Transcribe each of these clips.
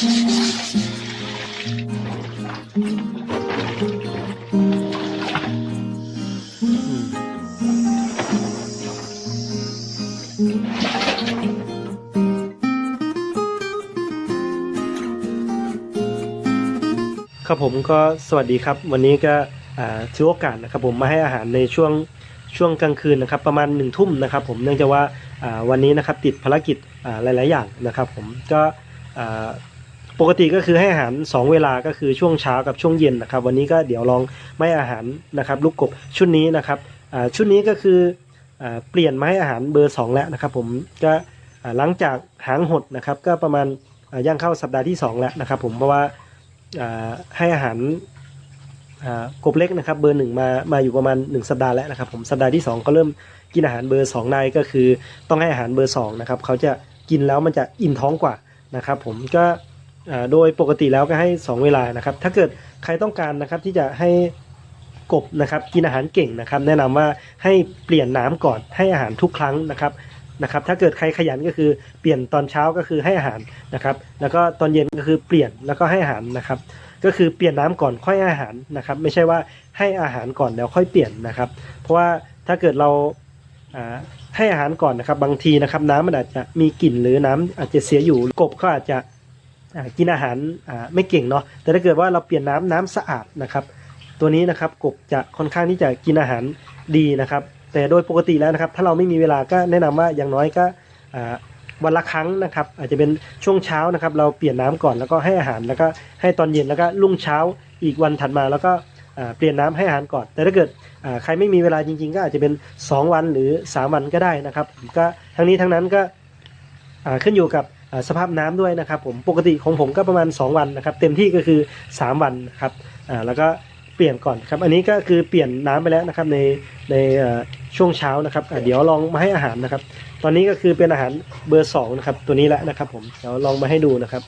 ครับผมก็สวัสดีครับ วันนี้ก็ถือโอกาสนะครับผมมาให้อาหารในช่วงช่วงกลางคืนนะครับประมาณหนึ่งทุ่มนะครับผมเนื่องจากว่าวันนี้นะครับติดภารกิจอ่าหลาย ๆ อย่างนะครับผมก็ ปกติก็คือให้อาหาร 2 เวลาก็คือช่วงเช้ากับช่วงเย็นนะครับ วันนี้ก็เดี๋ยวลองไม่อาหารนะครับ ลูกกบชุดนี้นะครับชุดนี้ก็คืออเปลี่ยนไม้อาหารเบอร์ 2 แล้วนะครับ ผมก็หลังจากหางหดนะครับ ก็ประมาณย่างเข้าสัปดาห์ที่ 2 แล้วนะครับ ผมเพราะว่าให้อาหารกบเล็กนะครับ เบอร์หนึ่งมามาอยู่ประมาณ 1 สัปดาห์แล้วนะครับ ผมสัปดาห์ที่ 2 ก็เริ่มกินอาหารเบอร์2ได้ก็คือต้องให้อาหารเบอร์2นะครับเขาจะกินแล้วมันจะอิ่มท้องกว่านะครับ ผมก็ โดยปกติแล้วก็ให้ 2 เวลานะครับ ถ้าเกิดใครต้องการนะครับที่จะให้กบนะครับกินอาหารเก่งนะครับ แนะนำว่าให้เปลี่ยนน้ำก่อนให้อาหารทุกครั้งนะครับนะครับถ้าเกิดใครขยันก็คือเปลี่ยนตอนเช้าก็คือให้อาหารนะครับ แล้วก็ตอนเย็นก็คือเปลี่ยนแล้วก็ให้อาหารนะครับ ก็คือเปลี่ยนน้ำก่อนค่อยอาหารนะครับ ไม่ใช่ว่าให้อาหารก่อนแล้วค่อยเปลี่ยนนะครับ เพราะว่าถ้าเกิดเราให้อาหารก่อนนะครับ บางทีนะครับ น้ำมันอาจจะมีกลิ่นหรือน้ำอาจจะเสียอยู่กบก็อาจจะ กินอาหารไม่เก่งเนาะแต่ถ้าเกิดว่าเราเปลี่ยนน้ำน้ำสะอาดนะครับ ตัวนี้นะครับกบจะค่อนข้างที่จะกินอาหารดีนะครับ แต่โดยปกติแล้วนะครับ ถ้าเราไม่มีเวลาก็แนะนำว่าอย่างน้อยก็วันละครั้งนะครับ อาจจะเป็นช่วงเช้านะครับ เราเปลี่ยนน้ำก่อนแล้วก็ให้อาหารแล้วก็ให้ตอนเย็นแล้วก็รุ่งเช้าอีกวันถัดมาแล้วก็เปลี่ยนน้ำให้อาหารก่อน แต่ถ้าเกิดใครไม่มีเวลาจริง ๆ ก็อาจจะเป็น 2 วันหรือ 3 วันก็ได้นะครับ ก็ทั้งนี้ทั้งนั้นก็ขึ้นอยู่กับ สภาพน้ำด้วยนะครับผมปกติของผมก็ประมาณ 2 วันนะครับ เต็มที่ก็คือ 3 วันนะครับแล้วก็เปลี่ยนก่อนครับอันนี้ก็คือเปลี่ยนน้ำไปแล้วนะครับในในช่วงเช้านะครับเดี๋ยวลองมาให้อาหารนะครับ ตอนนี้ก็คือเป็นอาหารเบอร์สองนะครับตัวนี้แหละนะครับผมเดี๋ยวลองมาให้ดูนะครับ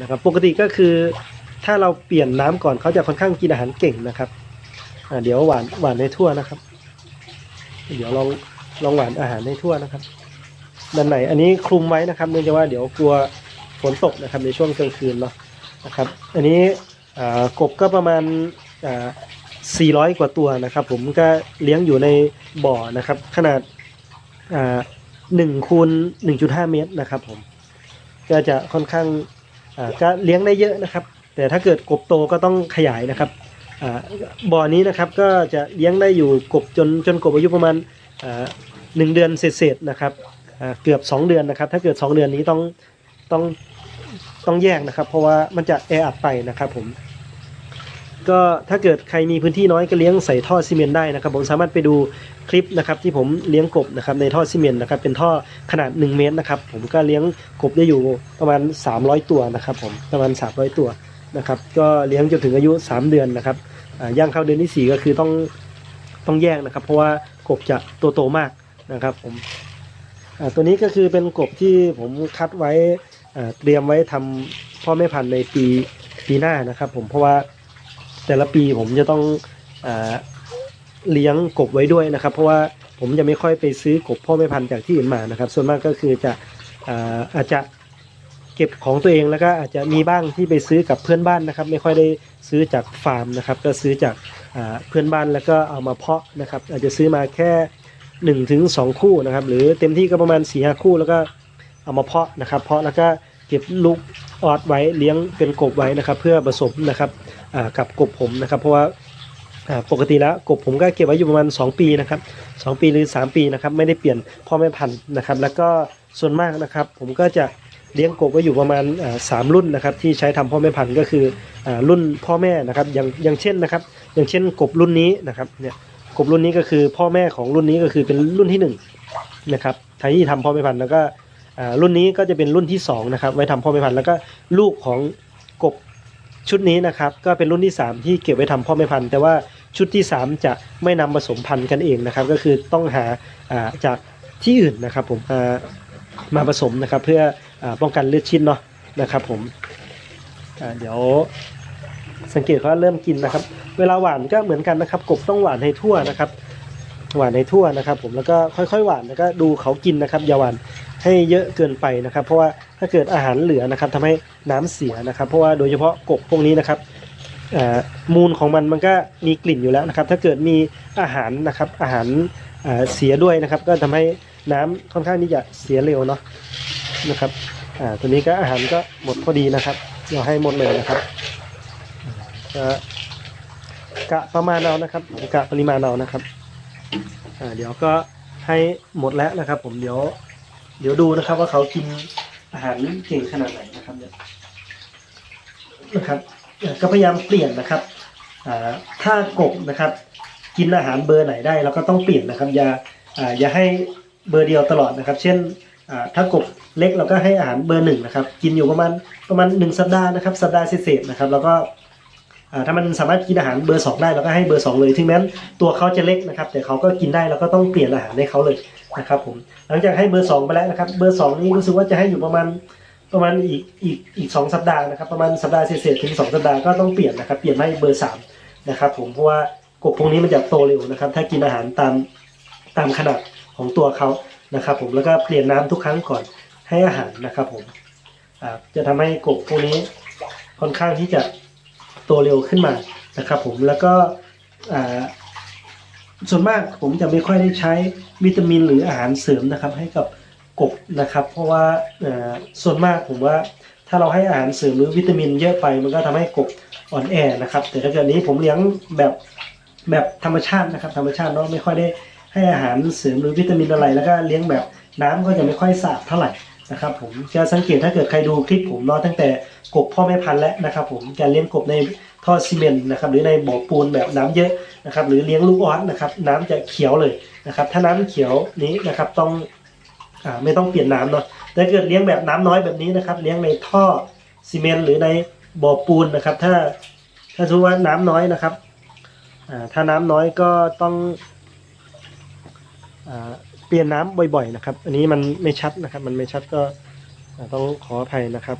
นะครับปกติก็คือถ้าเราเปลี่ยนน้ำก่อนเขาจะค่อนข้างกินอาหารเก่งนะครับเดี๋ยวหวานหวานให้ทั่วนะครับ เดี๋ยวลองลองหวานอาหารให้ทั่วนะครับ ด้านไหนอันนี้คลุมไว้นะครับเนื่องจากว่าเดี๋ยวกลัวฝนตกนะครับในช่วงกลางคืนเนาะนะครับ อันนี้กบก็ประมาณอ่า400 กว่าตัวนะครับ ผมก็เลี้ยงอยู่ในบ่อนะครับ ขนาดอ่าหนึ่งคูณหนึ่งจุดห้าเมตรนะครับ ผมก็จะค่อนข้างก็เลี้ยงได้เยอะนะครับ แต่ถ้าเกิดกบโตก็ต้องขยายนะครับบ่อนี้นะครับก็จะเลี้ยงได้อยู่กบจนจนกบอายุประมาณหนึ่งเดือนเศษๆนะครับ เกือบสองเดือนนะครับ ถ้าเกิดสองเดือนนี้ต้องต้องต้องแยกนะครับ เพราะว่ามันจะแออัดไปนะครับผมก็ถ้าเกิดใครมีพื้นที่น้อยก็เลี้ยงใส่ท่อซีเมนต์ได้นะครับ ผมสามารถไปดูคลิปนะครับที่ผมเลี้ยงกบนะครับในท่อซีเมนต์นะครับเป็นท่อขนาด 1 เมตรนะครับ ผมก็เลี้ยงกบได้อยู่ประมาณ 300 ตัวนะครับผมประมาณ 300 ตัวนะครับ ก็เลี้ยงจนถึงอายุ 3 เดือนนะครับย่างเข้าเดือนที่ 4 ก็คือต้องต้องแยกนะครับ เพราะว่ากบจะโตโตมากนะครับ ผม ตัวนี้ก็คือเป็นกบที่ผมคัดไว้เตรียมไว้ทำพ่อแม่พันธุ์ในปีปีหน้านะครับ ผมเพราะว่าแต่ละปีผมจะต้องอเลี้ยงกบไว้ด้วยนะครับ เพราะว่าผมจะไม่ค่อยไปซื้อกบพ่อแม่พันธุ์จากที่อื่นมานะครับ ส่วนมากก็คือจะอาอาจจะเก็บของตัวเองแล้วก็อาจจะมีบ้างที่ไปซื้อกับเพื่อนบ้านนะครับ ไม่ค่อยได้ซื้อจากฟาร์มนะครับ ก็ซื้อจากเพื่อนบ้านแล้วก็เอามาเพาะนะครับ อาจจะซื้อมาแค่ 1นถึงสองคู่นะครับ หรือเต็มที่ก็ประมาณ4ีหคู่แล้วก็เอามาเพาะนะครับ เพาะแล้วก็เก็บลูกออดไว้เลี้ยงเป็นกบไว้นะครับ เพื่อผสมนะครับกับกบผมนะครับ เพราะว่าปกติแล้วกบผมก็เก็บไว้อยู่ประมาณ 2 ปีนะครับ2ปีหรือ 3 ปีนะครับไม่ได้เปลี่ยนพ่อแม่พันธุ์นะครับ แล้วก็ส่วนมากนะครับ ผมก็จะเลี้ยงกบไว้อยู่ประมาณสามรุ่นนะครับที่ใช้ทำพ่อแม่พันธุ์ก็คืออรุ่นพ่อแม่นะครับอย่างอย่างเช่นนะครับ อย่างเช่นกบรุ่นนี้นะครับเนี่ย กบรุ่นนี้ก็คือพ่อแม่ของรุ่นนี้ก็คือเป็นรุ่นที่หนึ่งนะครับใครที่ทำพ่อแม่พันธุ์แล้วก็รุ่นนี้ก็จะเป็นรุ่นที่สองนะครับไว้ทำพ่อแม่พันธุ์แล้วก็ลูกของกบชุดนี้นะครับก็เป็นรุ่นที่ 3 ที่เก็บไว้ทำพ่อแม่พันธุ์แต่ว่าชุดที่ 3 จะไม่นำผสมพันธุ์กันเองนะครับ ก็คือต้องหาจากที่อื่นนะครับผมมาผสมนะครับเพื่ออป้องกันเลือดชิ้นเนาะนะครับผมเดี๋ยว สังเกตว่าเริ่มกินนะครับ เวลาหวานก็เหมือนกันนะครับ กบต้องหวานให้ทั่วนะครับ หวานในทั่วนะครับ ผมแล้วก็ค่อยๆหวานแล้วก็ดูเขากินนะครับ อย่าหวานให้เยอะเกินไปนะครับ เพราะว่าถ้าเกิดอาหารเหลือนะครับทำให้น้ำเสียนะครับ เพราะว่าโดยเฉพาะกบพวกนี้นะครับมูลของมันมันก็มีกลิ่นอยู่แล้วนะครับ ถ้าเกิดมีอาหารนะครับอาหารเสียด้วยนะครับ ก็ทำให้น้ำค่อนข้างที่จะเสียเร็วเนาะนะครับตัวนี้ก็อาหารก็หมดพอดีนะครับเราให้หมดเลยนะครับ กะประมาณเอานะครับกะปริมาณเอานะครับอ่าเดี๋ยวก็ให้หมดแล้วนะครับ ผมเดี๋ยว เดี๋ยวดูนะครับ ว่าเขากินอาหารเก่งขนาดไหนนะครับเนี่ยนะครับก็พยายามเปลี่ยนนะครับถ้ากบนะครับ กินอาหารเบอร์ไหนได้เราก็ต้องเปลี่ยนนะครับ อย่าอย่าให้เบอร์เดียวตลอดนะครับ เช่นถ้ากบเล็กเราก็ให้อาหารเบอร์หนึ่งนะครับ กินอยู่ประมาณประมาณหนึ่งสัปดาห์นะครับ สัปดาห์เศษนะครับ แล้วก็ ถ้ามันสามารถกินอาหารเบอร์สองได้เราก็ให้เบอร์สองเลยถึงแม้ตัวเขาจะเล็กนะครับ แต่เขาก็กินได้เราก็ต้องเปลี่ยนอาหารให้เขาเลยนะครับผมหลังจากให้เบอร์สองไปแล้วนะครับ เบอร์สองนี้รู้สึกว่าจะให้อยู่ประมาณประมาณอีกอีกอีกสองสัปดาห์นะครับ ประมาณสัปดาห์เศษๆถึงสองสัปดาห์ก็ต้องเปลี่ยนนะครับ เปลี่ยนให้เบอร์สามนะครับ ผมเพราะว่ากบพวกนี้มันจะโตเร็วนะครับ ถ้ากินอาหารตามตามขนาดของตัวเขานะครับ ผมแล้วก็เปลี่ยนน้ำทุกครั้งก่อนให้อาหารนะครับ ผมจะทำให้กบพวกนี้ค่อนข้างที่จะ โตเร็วขึ้นมานะครับผมแล้วก็ส่วนมากผมจะไม่ค่อยได้ใช้วิตามินหรืออาหารเสริมนะครับ ให้กับกบนะครับ เพราะว่าส่วนมากผมว่าถ้าเราให้อาหารเสริมหรือวิตามินเยอะไป มันก็ทำให้กบอ่อนแอนะครับ แต่ถ้าเกิดนี้ผมเลี้ยงแบบแบบธรรมชาตินะครับ ธรรมชาติเนาะไม่ค่อยได้ให้อาหารเสริมหรือวิตามินอะไร แล้วก็เลี้ยงแบบน้ำก็จะไม่ค่อยสะอาดเท่าไหร่ นะครับผมจะสังเกตถ้าเกิดใครดูคลิปผมเนาะตั้งแต่กบพ่อแม่พันธุ์แล้วนะครับผมการเลี้ยงกบในท่อซีเมนต์นะครับหรือในบ่อปูนแบบน้ำเยอะนะครับหรือเลี้ยงลูกออสนะครับน้ำจะเขียวเลยนะครับถ้าน้ำเขียวนี้นะครับต้องอ่าไม่ต้องเปลี่ยนน้ำเนาะแต่เกิดเลี้ยงแบบน้ำน้อยแบบนี้นะครับเลี้ยงในท่อซีเมนต์หรือในบ่อปูนนะครับ ถ้าถ้าสมมติว่าน้ำน้อยนะครับอ่าถ้าน้ำน้อยก็ต้องอ่า ลี่ยนน้ำบ่อยๆนะครับ อันนี้มันไม่ชัดนะครับ มันไม่ชัดก็ต้องขออภัยนะครับ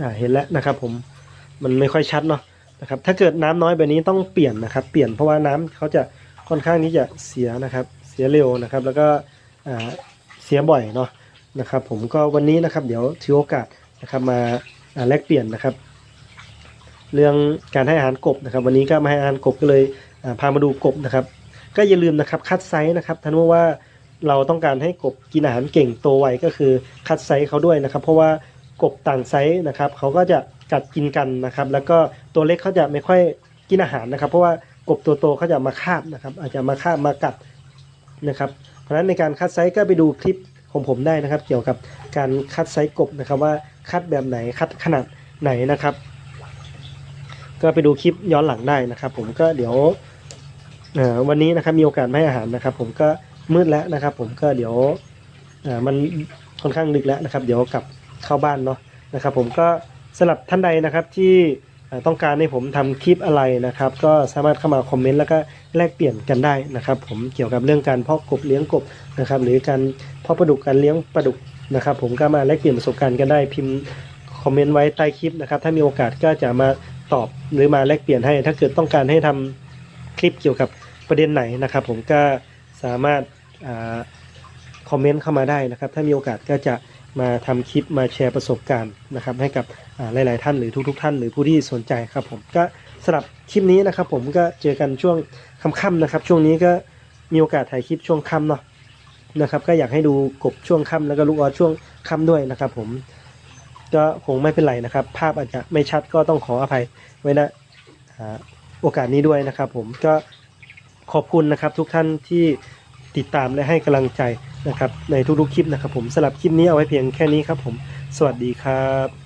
อ่าเห็นแล้วนะครับ ผมมันไม่ค่อยชัดเนาะนะครับ ถ้าเกิดน้ำน้อยแบบนี้ต้องเปลี่ยนนะครับ เปลี่ยนเพราะว่าน้ำเขาจะค่อนข้างที่จะเสียนะครับ เสียเร็วนะครับ แล้วก็อ่าเสียบ่อยเนาะนะครับ ผมก็วันนี้นะครับ เดี๋ยวถือโอกาสนะครับ มาแลกเปลี่ยนนะครับ เรื่องการให้อาหารกบนะครับ วันนี้ก็มาให้อาหารกบก็เลย พามาดูกบนะครับ ก็อย่าลืมนะครับคัดไซส์นะครับท่านว่าเราต้องการให้กบกินอาหารเก่งโตไวก็คือคัดไซส์เขาด้วยนะครับ เพราะว่ากบต่างไซส์นะครับเขาก็จะกัดกินกันนะครับ แล้วก็ตัวเล็กเขาจะไม่ค่อยกินอาหารนะครับ เพราะว่ากบตัวโตเขาจะมาคาบนะครับ อาจจะมาคาบมากัดนะครับ เพราะฉะนั้นในการคัดไซส์ก็ไปดูคลิปของผมได้นะครับ เกี่ยวกับการคัดไซส์กบนะครับว่าคัดแบบไหนคัดขนาดไหนนะครับ ก็ไปดูคลิปย้อนหลังได้นะครับ ผมก็เดี๋ยว วันนี้นะครับมีโอกาสให้อาหารนะครับ ผมก็มืดแล้วนะครับ ผมก็เดี๋ยวมันค่อนข้างดึกแล้วนะครับ เดี๋ยวกลับเข้าบ้านเนาะนะครับ ผมก็สำหรับท่านใดนะครับที่ต้องการให้ผมทำคลิปอะไรนะครับ ก็สามารถเข้ามาคอมเมนต์แล้วก็แลกเปลี่ยนกันได้นะครับ ผมเกี่ยวกับเรื่องการเพาะกบเลี้ยงกบนะครับ หรือการเพาะปลาดุกการเลี้ยงปลาดุกนะครับ ผมก็มาแลกเปลี่ยนประสบการณ์กันได้พิมพ์คอมเมนต์ไว้ใต้คลิปนะครับ ถ้ามีโอกาสก็จะมาตอบหรือมาแลกเปลี่ยนให้ ถ้าเกิดต้องการให้ทำคลิปเกี่ยวกับ ประเด็นไหนนะครับ ผมก็สามารถาคอมเมนต์เข้ามาได้นะครับ ถ้ามีโอกาสก็จะมาทำคลิปมาแชร์ประสบการณ์นะครับ ให้กับหลาย ๆ ท่านหรือทุก ๆ ท่านหรือผู้ที่สนใจครับ ผมก็สำหรับคลิปนี้นะครับ ผมก็เจอกันช่วงค่ำๆนะครับ ช่วงนี้ก็มีโอกาสถ่ายคลิปช่วงค่ำเนาะนะครับ ก็อยากให้ดูกบช่วงค่ำแล้วก็ลูกออสช่วงค่ำด้วยนะครับ ผมก็คงไม่เป็นไรนะครับ ภาพอาจจะไม่ชัดก็ต้องขออภัยไว้นะโอกาสนี้ด้วยนะครับ ผมก็ ขอบคุณนะครับทุกท่านที่ติดตามและให้กำลังใจนะครับในทุกๆคลิปนะครับผมสำหรับคลิปนี้เอาไว้เพียงแค่นี้ครับผม สวัสดีครับ